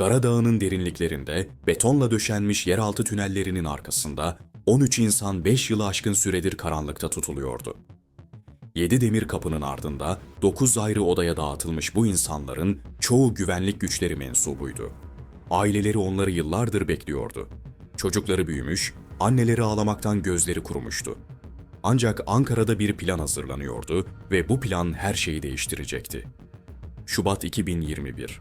Gara derinliklerinde betonla döşenmiş yeraltı tünellerinin arkasında 13 insan 5 yılı aşkın süredir karanlıkta tutuluyordu. 7 demir kapının ardında 9 ayrı odaya dağıtılmış bu insanların çoğu güvenlik güçleri mensubuydu. Aileleri onları yıllardır bekliyordu. Çocukları büyümüş, anneleri ağlamaktan gözleri kurumuştu. Ancak Ankara'da bir plan hazırlanıyordu ve bu plan her şeyi değiştirecekti. Şubat 2021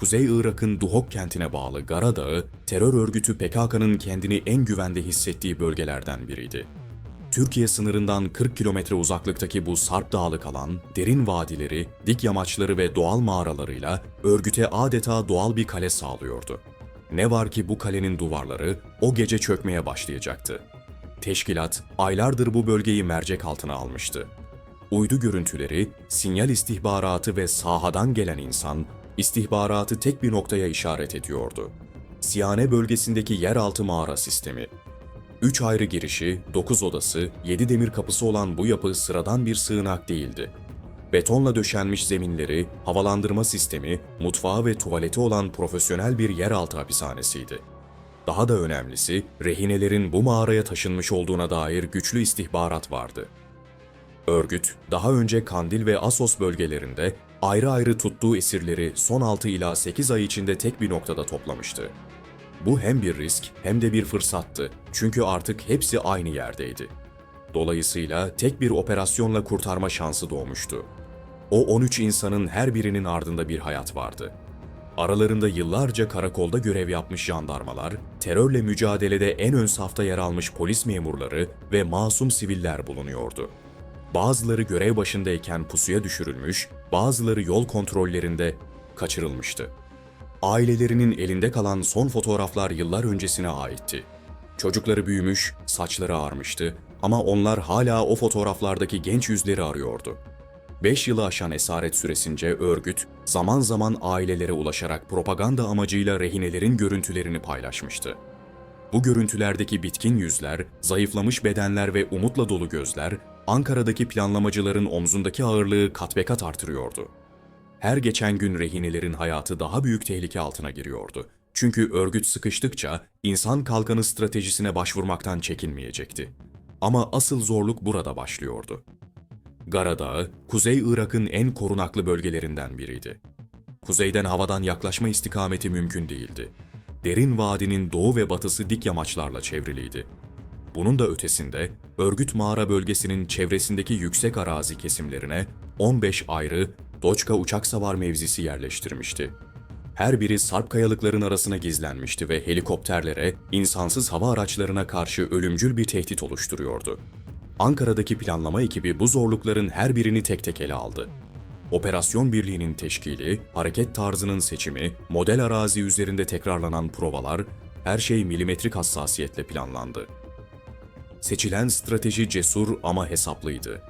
Kuzey Irak'ın Duhok kentine bağlı Gara Dağı, terör örgütü PKK'nın kendini en güvende hissettiği bölgelerden biriydi. Türkiye sınırından 40 kilometre uzaklıktaki bu sarp dağlık alan, derin vadileri, dik yamaçları ve doğal mağaralarıyla örgüte adeta doğal bir kale sağlıyordu. Ne var ki bu kalenin duvarları o gece çökmeye başlayacaktı. Teşkilat aylardır bu bölgeyi mercek altına almıştı. Uydu görüntüleri, sinyal istihbaratı ve sahadan gelen insan, istihbaratı tek bir noktaya işaret ediyordu. Siyane bölgesindeki yeraltı mağara sistemi. Üç ayrı girişi, dokuz odası, yedi demir kapısı olan bu yapı sıradan bir sığınak değildi. Betonla döşenmiş zeminleri, havalandırma sistemi, mutfağı ve tuvaleti olan profesyonel bir yeraltı hapishanesiydi. Daha da önemlisi, rehinelerin bu mağaraya taşınmış olduğuna dair güçlü istihbarat vardı. Örgüt, daha önce Kandil ve Asos bölgelerinde ayrı ayrı tuttuğu esirleri son 6 ila 8 ay içinde tek bir noktada toplamıştı. Bu hem bir risk hem de bir fırsattı çünkü artık hepsi aynı yerdeydi. Dolayısıyla tek bir operasyonla kurtarma şansı doğmuştu. O 13 insanın her birinin ardında bir hayat vardı. Aralarında yıllarca karakolda görev yapmış jandarmalar, terörle mücadelede en ön safta yer almış polis memurları ve masum siviller bulunuyordu. Bazıları görev başındayken pusuya düşürülmüş, bazıları yol kontrollerinde kaçırılmıştı. Ailelerinin elinde kalan son fotoğraflar yıllar öncesine aitti. Çocukları büyümüş, saçları ağarmıştı ama onlar hala o fotoğraflardaki genç yüzleri arıyordu. 5 yılı aşan esaret süresince örgüt, zaman zaman ailelere ulaşarak propaganda amacıyla rehinelerin görüntülerini paylaşmıştı. Bu görüntülerdeki bitkin yüzler, zayıflamış bedenler ve umutla dolu gözler, Ankara'daki planlamacıların omzundaki ağırlığı kat be kat artırıyordu. Her geçen gün rehinelerin hayatı daha büyük tehlike altına giriyordu. Çünkü örgüt sıkıştıkça insan kalkanı stratejisine başvurmaktan çekinmeyecekti. Ama asıl zorluk burada başlıyordu. Gara Dağı, Kuzey Irak'ın en korunaklı bölgelerinden biriydi. Kuzeyden havadan yaklaşma istikameti mümkün değildi. Derin vadinin doğu ve batısı dik yamaçlarla çevriliydi. Bunun da ötesinde örgüt mağara bölgesinin çevresindeki yüksek arazi kesimlerine 15 ayrı Doçka uçak savar mevzisi yerleştirmişti. Her biri sarp kayalıkların arasına gizlenmişti ve helikopterlere, insansız hava araçlarına karşı ölümcül bir tehdit oluşturuyordu. Ankara'daki planlama ekibi bu zorlukların her birini tek tek ele aldı. Operasyon birliğinin teşkili, hareket tarzının seçimi, model arazi üzerinde tekrarlanan provalar, her şey milimetrik hassasiyetle planlandı. Seçilen strateji cesur ama hesaplıydı.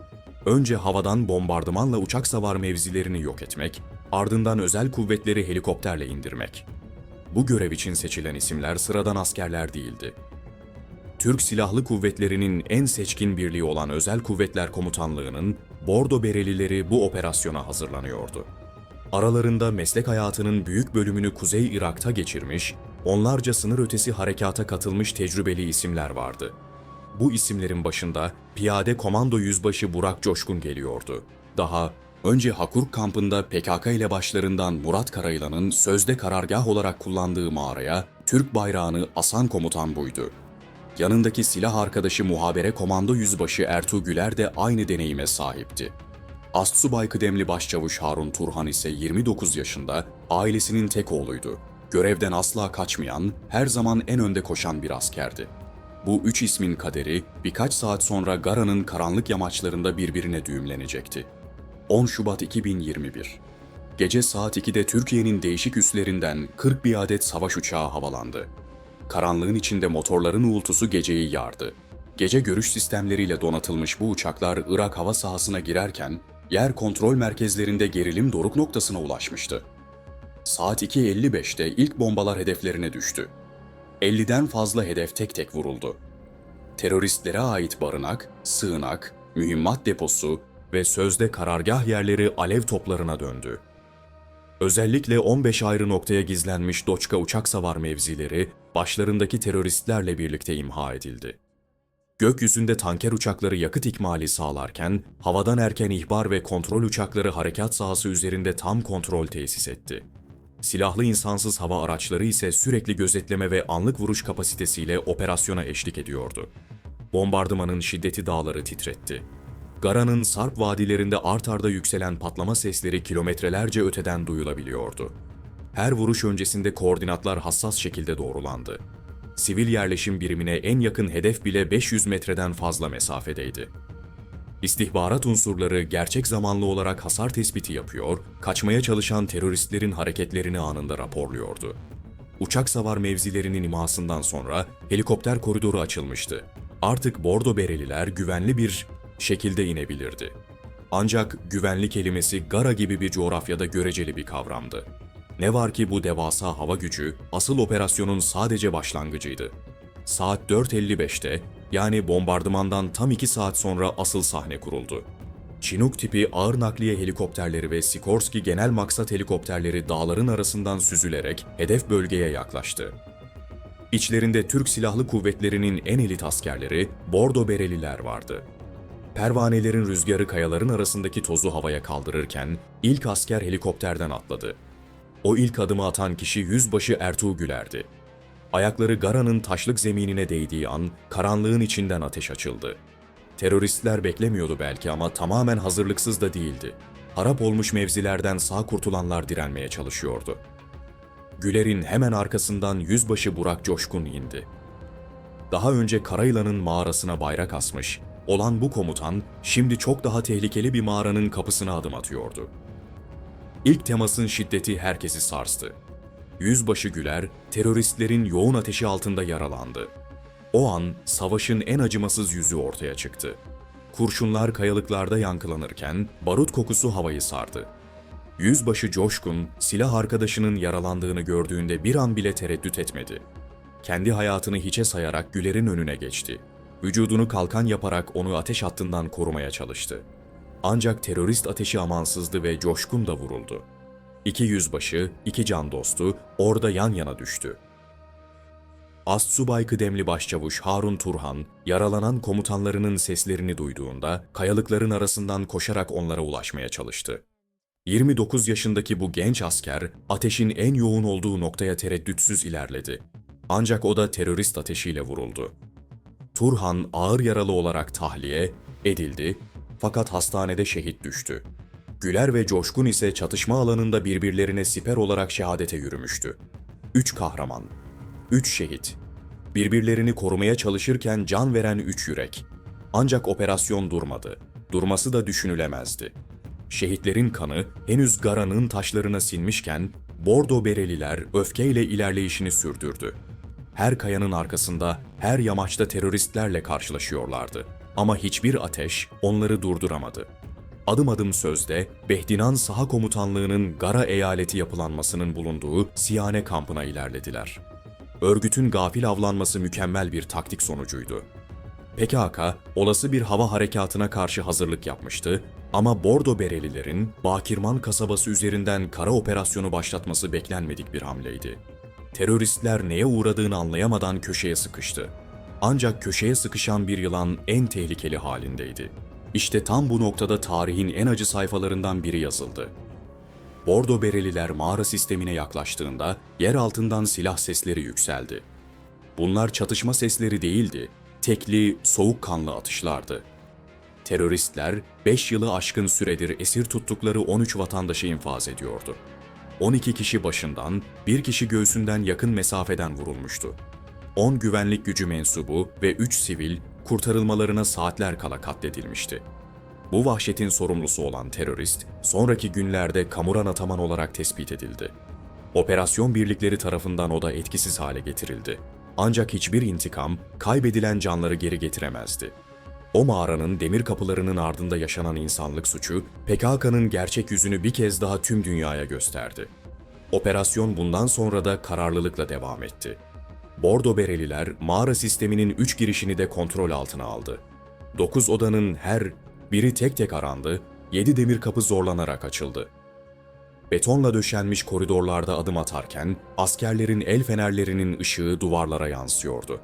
Önce havadan bombardımanla uçak savar mevzilerini yok etmek, ardından özel kuvvetleri helikopterle indirmek. Bu görev için seçilen isimler sıradan askerler değildi. Türk Silahlı Kuvvetleri'nin en seçkin birliği olan Özel Kuvvetler Komutanlığı'nın Bordo Berelileri bu operasyona hazırlanıyordu. Aralarında meslek hayatının büyük bölümünü Kuzey Irak'ta geçirmiş, onlarca sınır ötesi harekata katılmış tecrübeli isimler vardı. Bu isimlerin başında Piyade Komando Yüzbaşı Burak Coşkun geliyordu. Daha önce Hakur kampında PKK ile başlarından Murat Karayılan'ın sözde karargah olarak kullandığı mağaraya Türk bayrağını asan komutan buydu. Yanındaki silah arkadaşı muhabere komando yüzbaşı Ertuğ Güler de aynı deneyime sahipti. Astsubay kıdemli başçavuş Harun Turhan ise 29 yaşında, ailesinin tek oğluydu. Görevden asla kaçmayan, her zaman en önde koşan bir askerdi. Bu üç ismin kaderi birkaç saat sonra Gara'nın karanlık yamaçlarında birbirine düğümlenecekti. 10 Şubat 2021 Gece saat 2'de Türkiye'nin değişik üslerinden 40 bir adet savaş uçağı havalandı. Karanlığın içinde motorların uğultusu geceyi yardı. Gece görüş sistemleriyle donatılmış bu uçaklar Irak hava sahasına girerken yer kontrol merkezlerinde gerilim doruk noktasına ulaşmıştı. Saat 2.55'te ilk bombalar hedeflerine düştü. 50'den fazla hedef tek tek vuruldu. Teröristlere ait barınak, sığınak, mühimmat deposu ve sözde karargah yerleri alev toplarına döndü. Özellikle 15 ayrı noktaya gizlenmiş Doçka uçak savar mevzileri başlarındaki teröristlerle birlikte imha edildi. Gökyüzünde tanker uçakları yakıt ikmali sağlarken, havadan erken ihbar ve kontrol uçakları harekat sahası üzerinde tam kontrol tesis etti. Silahlı insansız hava araçları ise sürekli gözetleme ve anlık vuruş kapasitesiyle operasyona eşlik ediyordu. Bombardımanın şiddeti dağları titretti. Gara'nın Sarp vadilerinde art arda yükselen patlama sesleri kilometrelerce öteden duyulabiliyordu. Her vuruş öncesinde koordinatlar hassas şekilde doğrulandı. Sivil yerleşim birimine en yakın hedef bile 500 metreden fazla mesafedeydi. İstihbarat unsurları gerçek zamanlı olarak hasar tespiti yapıyor, kaçmaya çalışan teröristlerin hareketlerini anında raporluyordu. Uçak savar mevzilerinin imasından sonra helikopter koridoru açılmıştı. Artık bordo bereliler güvenli bir şekilde inebilirdi. Ancak güvenli kelimesi Gara gibi bir coğrafyada göreceli bir kavramdı. Ne var ki bu devasa hava gücü asıl operasyonun sadece başlangıcıydı. Saat 4.55'te yani bombardımandan tam 2 saat sonra asıl sahne kuruldu. Chinook tipi ağır nakliye helikopterleri ve Sikorsky genel maksat helikopterleri dağların arasından süzülerek hedef bölgeye yaklaştı. İçlerinde Türk Silahlı Kuvvetleri'nin en elit askerleri Bordo Bereliler vardı. Pervanelerin rüzgarı kayaların arasındaki tozu havaya kaldırırken ilk asker helikopterden atladı. O ilk adımı atan kişi yüzbaşı Ertuğ Güler'di. Ayakları Gara'nın taşlık zeminine değdiği an karanlığın içinden ateş açıldı. Teröristler beklemiyordu belki ama tamamen hazırlıksız da değildi. Harap olmuş mevzilerden sağ kurtulanlar direnmeye çalışıyordu. Güler'in hemen arkasından yüzbaşı Burak Coşkun indi. Daha önce Karayılan'ın mağarasına bayrak asmış, olan bu komutan şimdi çok daha tehlikeli bir mağaranın kapısına adım atıyordu. İlk temasın şiddeti herkesi sarstı. Yüzbaşı Güler, teröristlerin yoğun ateşi altında yaralandı. O an savaşın en acımasız yüzü ortaya çıktı. Kurşunlar kayalıklarda yankılanırken barut kokusu havayı sardı. Yüzbaşı Coşkun, silah arkadaşının yaralandığını gördüğünde bir an bile tereddüt etmedi. Kendi hayatını hiçe sayarak Güler'in önüne geçti. Vücudunu kalkan yaparak onu ateş hattından korumaya çalıştı. Ancak terörist ateşi amansızdı ve Coşkun da vuruldu. İki yüzbaşı, iki can dostu orada yan yana düştü. Astsubay kıdemli başçavuş Harun Turhan, yaralanan komutanlarının seslerini duyduğunda kayalıkların arasından koşarak onlara ulaşmaya çalıştı. 29 yaşındaki bu genç asker ateşin en yoğun olduğu noktaya tereddütsüz ilerledi. Ancak o da terörist ateşiyle vuruldu. Turhan ağır yaralı olarak tahliye edildi fakat hastanede şehit düştü. Güler ve Coşkun ise çatışma alanında birbirlerine siper olarak şehadete yürümüştü. Üç kahraman, üç şehit. Birbirlerini korumaya çalışırken can veren üç yürek. Ancak operasyon durmadı. Durması da düşünülemezdi. Şehitlerin kanı henüz Gara'nın taşlarına sinmişken Bordo Bereliler öfkeyle ilerleyişini sürdürdü. Her kayanın arkasında, her yamaçta teröristlerle karşılaşıyorlardı. Ama hiçbir ateş onları durduramadı. Adım adım sözde Behdinan Saha Komutanlığı'nın Gara eyaleti yapılanmasının bulunduğu Siyane kampına ilerlediler. Örgütün gafil avlanması mükemmel bir taktik sonucuydu. PKK, olası bir hava harekatına karşı hazırlık yapmıştı ama Bordo Berelilerin Bakirman kasabası üzerinden kara operasyonu başlatması beklenmedik bir hamleydi. Teröristler neye uğradığını anlayamadan köşeye sıkıştı. Ancak köşeye sıkışan bir yılan en tehlikeli halindeydi. İşte tam bu noktada tarihin en acı sayfalarından biri yazıldı. Bordo Bereliler mağara sistemine yaklaştığında yer altından silah sesleri yükseldi. Bunlar çatışma sesleri değildi, tekli, soğukkanlı atışlardı. Teröristler 5 yılı aşkın süredir esir tuttukları 13 vatandaşı infaz ediyordu. 12 kişi başından, bir kişi göğsünden yakın mesafeden vurulmuştu. 10 güvenlik gücü mensubu ve 3 sivil kurtarılmalarına saatler kala katledilmişti. Bu vahşetin sorumlusu olan terörist, sonraki günlerde Kamuran Ataman olarak tespit edildi. Operasyon birlikleri tarafından o da etkisiz hale getirildi. Ancak hiçbir intikam, kaybedilen canları geri getiremezdi. O mağaranın demir kapılarının ardında yaşanan insanlık suçu, PKK'nın gerçek yüzünü bir kez daha tüm dünyaya gösterdi. Operasyon bundan sonra da kararlılıkla devam etti. Bordo Bereliler mağara sisteminin üç girişini de kontrol altına aldı. Dokuz odanın her biri tek tek arandı, yedi demir kapı zorlanarak açıldı. betonla döşenmiş koridorlarda adım atarken askerlerin el fenerlerinin ışığı duvarlara yansıyordu.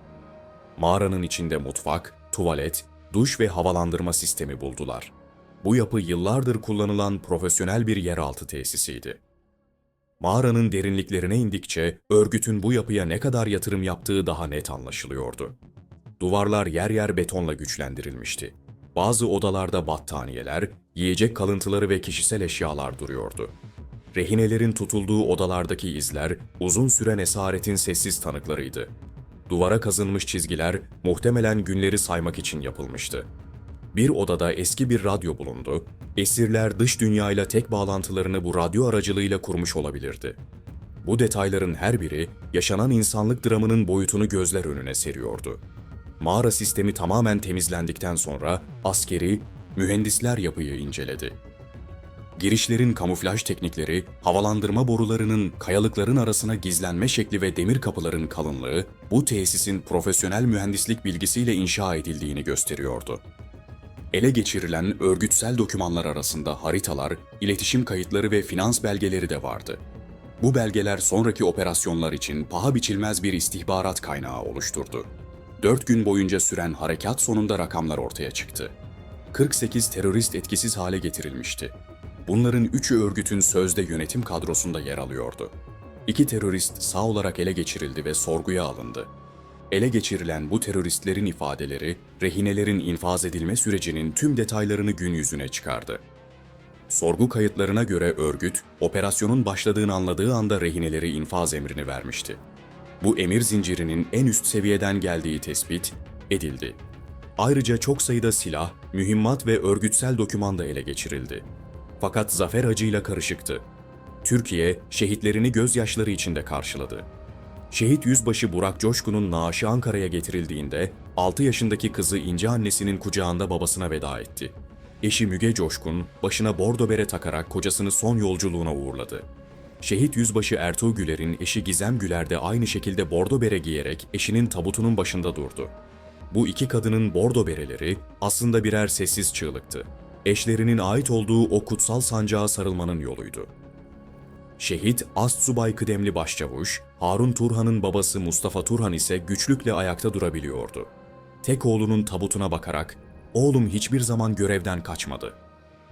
Mağaranın içinde mutfak, tuvalet, duş ve havalandırma sistemi buldular. Bu yapı yıllardır kullanılan profesyonel bir yeraltı tesisiydi. Mağaranın derinliklerine indikçe örgütün bu yapıya ne kadar yatırım yaptığı daha net anlaşılıyordu. Duvarlar yer yer betonla güçlendirilmişti. Bazı odalarda battaniyeler, yiyecek kalıntıları ve kişisel eşyalar duruyordu. Rehinelerin tutulduğu odalardaki izler uzun süren esaretin sessiz tanıklarıydı. Duvara kazınmış çizgiler muhtemelen günleri saymak için yapılmıştı. Bir odada eski bir radyo bulundu. Esirler dış dünyayla tek bağlantılarını bu radyo aracılığıyla kurmuş olabilirdi. Bu detayların her biri yaşanan insanlık dramının boyutunu gözler önüne seriyordu. Mağara sistemi tamamen temizlendikten sonra askeri, mühendisler yapıyı inceledi. Girişlerin kamuflaj teknikleri, havalandırma borularının kayalıkların arasına gizlenme şekli ve demir kapıların kalınlığı bu tesisin profesyonel mühendislik bilgisiyle inşa edildiğini gösteriyordu. Ele geçirilen örgütsel dokümanlar arasında haritalar, iletişim kayıtları ve finans belgeleri de vardı. Bu belgeler sonraki operasyonlar için paha biçilmez bir istihbarat kaynağı oluşturdu. 4 gün boyunca süren harekat sonunda rakamlar ortaya çıktı. 48 terörist etkisiz hale getirilmişti. Bunların üçü örgütün sözde yönetim kadrosunda yer alıyordu. İki terörist sağ olarak ele geçirildi ve sorguya alındı. Ele geçirilen bu teröristlerin ifadeleri, rehinelerin infaz edilme sürecinin tüm detaylarını gün yüzüne çıkardı. Sorgu kayıtlarına göre örgüt, operasyonun başladığını anladığı anda rehineleri infaz emrini vermişti. Bu emir zincirinin en üst seviyeden geldiği tespit edildi. Ayrıca çok sayıda silah, mühimmat ve örgütsel doküman da ele geçirildi. Fakat zafer acıyla karışıktı. Türkiye, şehitlerini gözyaşları içinde karşıladı. Şehit Yüzbaşı Burak Coşkun'un naaşı Ankara'ya getirildiğinde 6 yaşındaki kızı İnce annesinin kucağında babasına veda etti. Eşi Müge Coşkun başına bordo bere takarak kocasını son yolculuğuna uğurladı. Şehit Yüzbaşı Ertuğ Güler'in eşi Gizem Güler de aynı şekilde bordo bere giyerek eşinin tabutunun başında durdu. Bu iki kadının bordo bereleri aslında birer sessiz çığlıktı. Eşlerinin ait olduğu o kutsal sancağa sarılmanın yoluydu. Şehit Astsubay kıdemli başçavuş, Harun Turhan'ın babası Mustafa Turhan ise güçlükle ayakta durabiliyordu. Tek oğlunun tabutuna bakarak, "Oğlum hiçbir zaman görevden kaçmadı.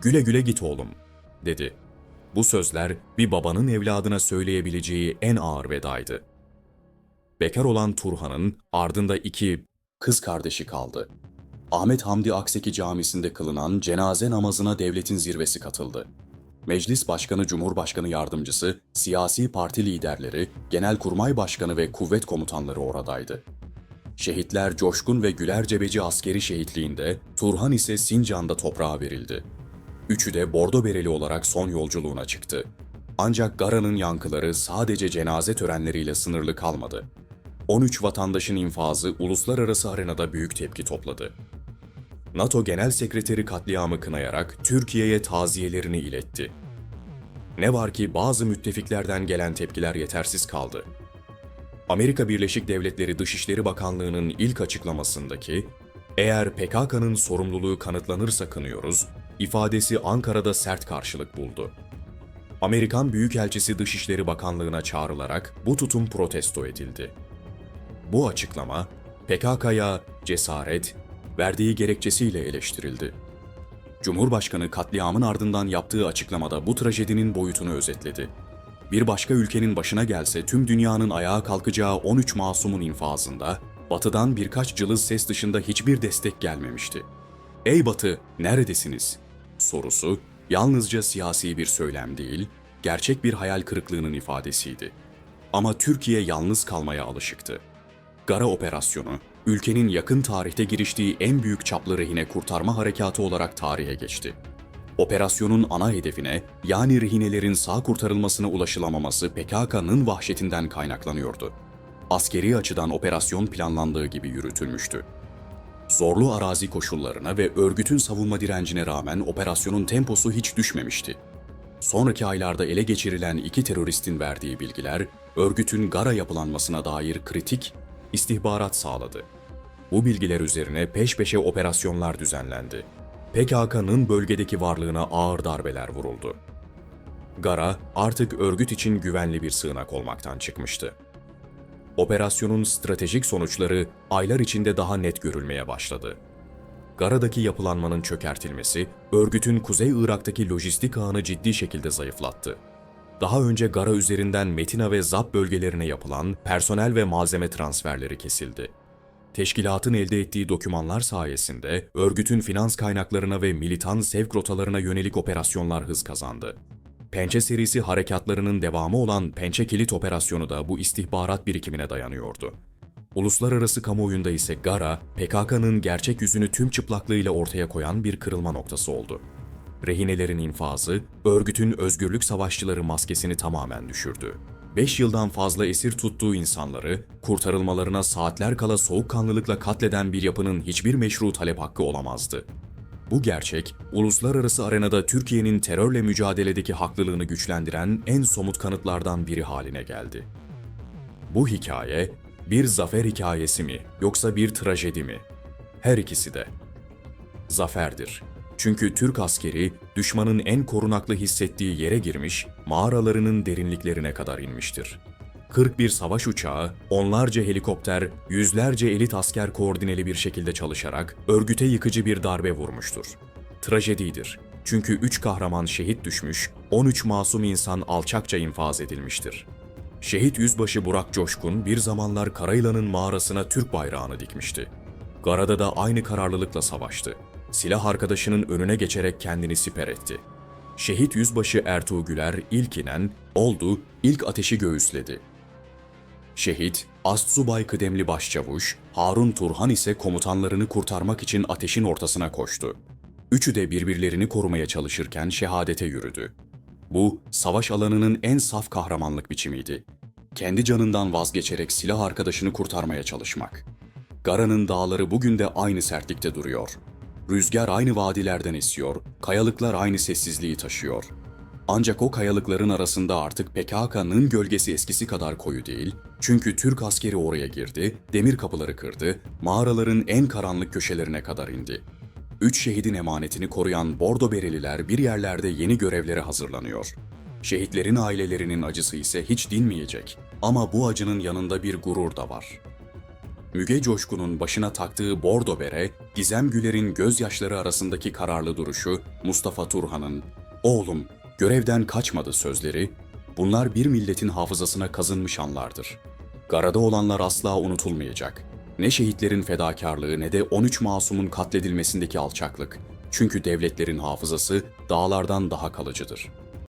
Güle güle git oğlum." dedi. Bu sözler bir babanın evladına söyleyebileceği en ağır vedaydı. Bekar olan Turhan'ın ardında iki kız kardeşi kaldı. Ahmet Hamdi Akseki Camisi'nde kılınan cenaze namazına devletin zirvesi katıldı. Meclis Başkanı, Cumhurbaşkanı Yardımcısı, siyasi parti liderleri, Genelkurmay Başkanı ve kuvvet komutanları oradaydı. Şehitler Coşkun ve Güler Cebeci askeri şehitliğinde, Turhan ise Sincan'da toprağa verildi. Üçü de bordo bereli olarak son yolculuğuna çıktı. Ancak Gara'nın yankıları sadece cenaze törenleriyle sınırlı kalmadı. 13 vatandaşın infazı uluslararası arenada büyük tepki topladı. NATO Genel Sekreteri katliamı kınayarak Türkiye'ye taziyelerini iletti. Ne var ki bazı müttefiklerden gelen tepkiler yetersiz kaldı. Amerika Birleşik Devletleri Dışişleri Bakanlığı'nın ilk açıklamasındaki "Eğer PKK'nın sorumluluğu kanıtlanırsa kınıyoruz." ifadesi Ankara'da sert karşılık buldu. Amerikan Büyükelçisi Dışişleri Bakanlığı'na çağrılarak bu tutum protesto edildi. Bu açıklama PKK'ya cesaret, verdiği gerekçesiyle eleştirildi. Cumhurbaşkanı katliamın ardından yaptığı açıklamada bu trajedinin boyutunu özetledi. Bir başka ülkenin başına gelse tüm dünyanın ayağa kalkacağı 13 masumun infazında Batı'dan birkaç cılız ses dışında hiçbir destek gelmemişti. "Ey Batı, neredesiniz?" sorusu yalnızca siyasi bir söylem değil, gerçek bir hayal kırıklığının ifadesiydi. Ama Türkiye yalnız kalmaya alışıktı. Gara operasyonu, ülkenin yakın tarihte giriştiği en büyük çaplı rehine kurtarma harekatı olarak tarihe geçti. Operasyonun ana hedefine, yani rehinelerin sağ kurtarılmasına ulaşılamaması PKK'nın vahşetinden kaynaklanıyordu. Askeri açıdan operasyon planlandığı gibi yürütülmüştü. Zorlu arazi koşullarına ve örgütün savunma direncine rağmen operasyonun temposu hiç düşmemişti. Sonraki aylarda ele geçirilen iki teröristin verdiği bilgiler, örgütün Gara yapılanmasına dair kritik istihbarat sağladı. Bu bilgiler üzerine peş peşe operasyonlar düzenlendi. PKK'nın bölgedeki varlığına ağır darbeler vuruldu. Gara artık örgüt için güvenli bir sığınak olmaktan çıkmıştı. Operasyonun stratejik sonuçları aylar içinde daha net görülmeye başladı. Gara'daki yapılanmanın çökertilmesi, örgütün Kuzey Irak'taki lojistik ağını ciddi şekilde zayıflattı. Daha önce Gara üzerinden Metina ve Zap bölgelerine yapılan personel ve malzeme transferleri kesildi. Teşkilatın elde ettiği dokümanlar sayesinde örgütün finans kaynaklarına ve militan sevk rotalarına yönelik operasyonlar hız kazandı. Pençe serisi harekatlarının devamı olan Pençe Kilit Operasyonu da bu istihbarat birikimine dayanıyordu. Uluslararası kamuoyunda ise Gara, PKK'nın gerçek yüzünü tüm çıplaklığıyla ortaya koyan bir kırılma noktası oldu. Rehinelerin infazı, örgütün özgürlük savaşçıları maskesini tamamen düşürdü. 5 yıldan fazla esir tuttuğu insanları, kurtarılmalarına saatler kala soğukkanlılıkla katleden bir yapının hiçbir meşru talep hakkı olamazdı. Bu gerçek, uluslararası arenada Türkiye'nin terörle mücadeledeki haklılığını güçlendiren en somut kanıtlardan biri haline geldi. Bu hikaye, bir zafer hikayesi mi yoksa bir trajedi mi? Her ikisi de. Zaferdir. Çünkü Türk askeri düşmanın en korunaklı hissettiği yere girmiş, mağaralarının derinliklerine kadar inmiştir. 41 savaş uçağı, onlarca helikopter, yüzlerce elit asker koordineli bir şekilde çalışarak örgüte yıkıcı bir darbe vurmuştur. Trajedidir. Çünkü 3 kahraman şehit düşmüş, 13 masum insan alçakça infaz edilmiştir. Şehit Yüzbaşı Burak Coşkun bir zamanlar Karayılan'ın mağarasına Türk bayrağını dikmişti. Garada da aynı kararlılıkla savaştı. Silah arkadaşının önüne geçerek kendini siper etti. Şehit Yüzbaşı Ertuğ Güler ilk inen, oldu, ilk ateşi göğüsledi. Şehit, Astsubay kıdemli başçavuş, Harun Turhan ise komutanlarını kurtarmak için ateşin ortasına koştu. Üçü de birbirlerini korumaya çalışırken şehadete yürüdü. Bu, savaş alanının en saf kahramanlık biçimiydi. Kendi canından vazgeçerek silah arkadaşını kurtarmaya çalışmak. Gara'nın dağları bugün de aynı sertlikte duruyor. Rüzgar aynı vadilerden esiyor, kayalıklar aynı sessizliği taşıyor. Ancak o kayalıkların arasında artık PKK'nın gölgesi eskisi kadar koyu değil, çünkü Türk askeri oraya girdi, demir kapıları kırdı, mağaraların en karanlık köşelerine kadar indi. Üç şehidin emanetini koruyan Bordo Bereliler bir yerlerde yeni görevlere hazırlanıyor. Şehitlerin ailelerinin acısı ise hiç dinmeyecek. Ama bu acının yanında bir gurur da var. Müge Coşkun'un başına taktığı bordo bere, Gizem Güler'in gözyaşları arasındaki kararlı duruşu, Mustafa Turhan'ın "Oğlum, görevden kaçmadı" sözleri, bunlar bir milletin hafızasına kazınmış anlardır. Garada olanlar asla unutulmayacak. Ne şehitlerin fedakarlığı ne de 13 masumun katledilmesindeki alçaklık. Çünkü devletlerin hafızası dağlardan daha kalıcıdır.''